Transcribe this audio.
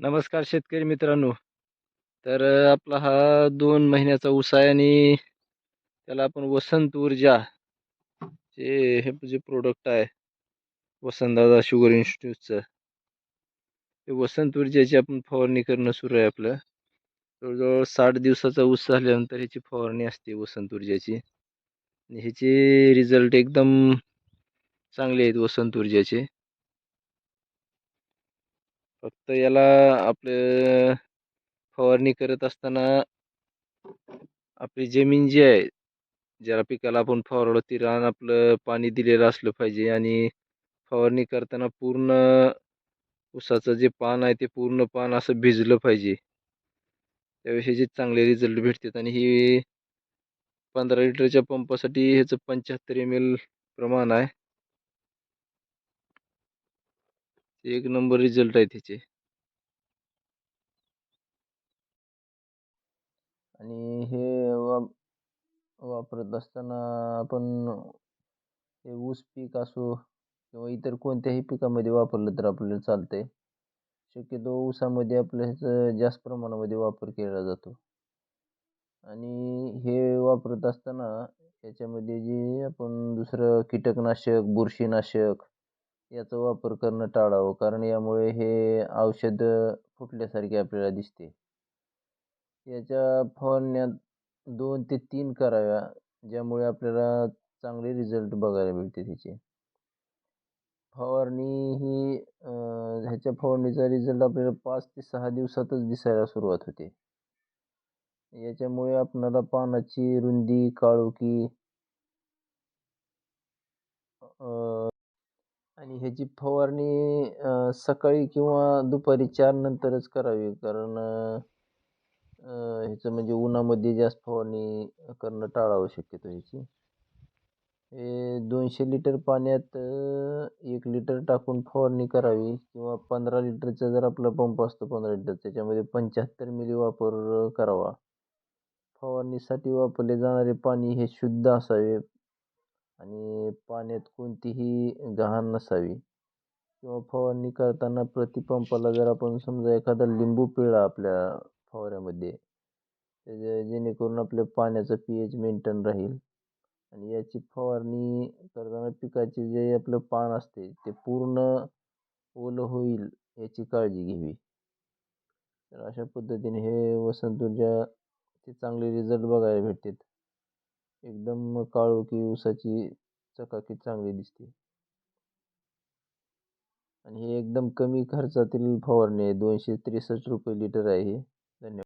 नमस्कार शेतकरी मित्रांनो. तर आपला हा दोन महिन्याचा ऊस आहे आणि त्याला आपण वसंत ऊर्जा जे हे जे प्रोडक्ट आहे वसंतदादा शुगर इन्स्टिट्यूटचं ते वसंत ऊर्जेची आपण फवारणी करणं सुरू आहे आपलं. जवळजवळ साठ दिवसाचा ऊस झाल्यानंतर ह्याची फवारणी असते वसंत ऊर्जाची. आणि ह्याचे रिझल्ट एकदम चांगले आहेत वसंत ऊर्जाचे. फक्त याला आपलं फवारणी करत असताना आपली जमीन जी आहे ज्याला पिकाला आपण फवारलो ती रान आपलं पाणी दिलेलं असलं पाहिजे आणि फवारणी करताना पूर्ण ऊसाचं जे पान आहे ते पूर्ण पान असं भिजलं पाहिजे. त्याविषयीचे चांगले रिझल्ट भेटतात आणि ही पंधरा लिटरच्या पंपासाठी ह्याचं पंच्याहत्तर एम एल प्रमाण आहे. एक नंबर रिझल्ट आहे त्याचे. आणि हे वा वापरत असताना आपण हे ऊस पीक असो किंवा इतर कोणत्याही पिकामध्ये वापरलं तर आपल्याला चालतंय. शक्यतो ऊसामध्ये आपल्या ह्याचा जास्त प्रमाणामध्ये वापर केला जातो. आणि हे वापरत असताना याच्यामध्ये जे आपण दुसरं कीटकनाशक बुरशीनाशक याचा वापर करणं टाळावं कारण यामुळे हे औषध फुटल्यासारखे आपल्याला दिसते. याच्या फवारण्या दोन ते तीन कराव्या ज्यामुळे आपल्याला चांगले रिझल्ट बघायला मिळते त्याचे. फवारणी ही ह्याच्या फवारणीचा रिझल्ट आपल्याला पाच ते सहा दिवसातच दिसायला सुरुवात होते. याच्यामुळे आपणाला पानाची रुंदी काळोखी आणि ह्याची फवारणी सकाळी किंवा दुपारी चार नंतरच करावी. कारण ह्याचं म्हणजे उन्हामध्ये जास्त फवारणी करणं टाळावं शक्यतो ह्याची. हे दोनशे लिटर पाण्यात एक लिटर टाकून फवारणी करावी किंवा पंधरा लिटरचा जर आपला पंप असतो पंधरा लिटर त्याच्यामध्ये पंच्याहत्तर मिली वापर करावा. फवारणीसाठी वापरले जाणारे पाणी हे शुद्ध असावे. आणि पाण्यात कोणतीही घाण नसावी. किंवा फवारणी करताना प्रतिपंपाला जर आपण समजा एखादा लिंबू पिळला आपल्या फवाऱ्यामध्ये त्याच्या जेणेकरून आपल्या पाण्याचं पी एच मेंटेन राहील. आणि याची फवारणी करताना पिकाचे जे आपलं पान असते ते पूर्ण ओलं होईल याची काळजी घ्यावी. तर अशा पद्धतीने हे वसंत ऊर्जाचे चांगले रिझल्ट बघायला भेटतात. एकदम काळोखी ऊसाची चकाकी चांगली दिसते. आणि हे एकदम कमी खर्चातील फवारणी आहे. दोनशे त्रेसष्ट रुपये लिटर आहे हे. धन्यवाद.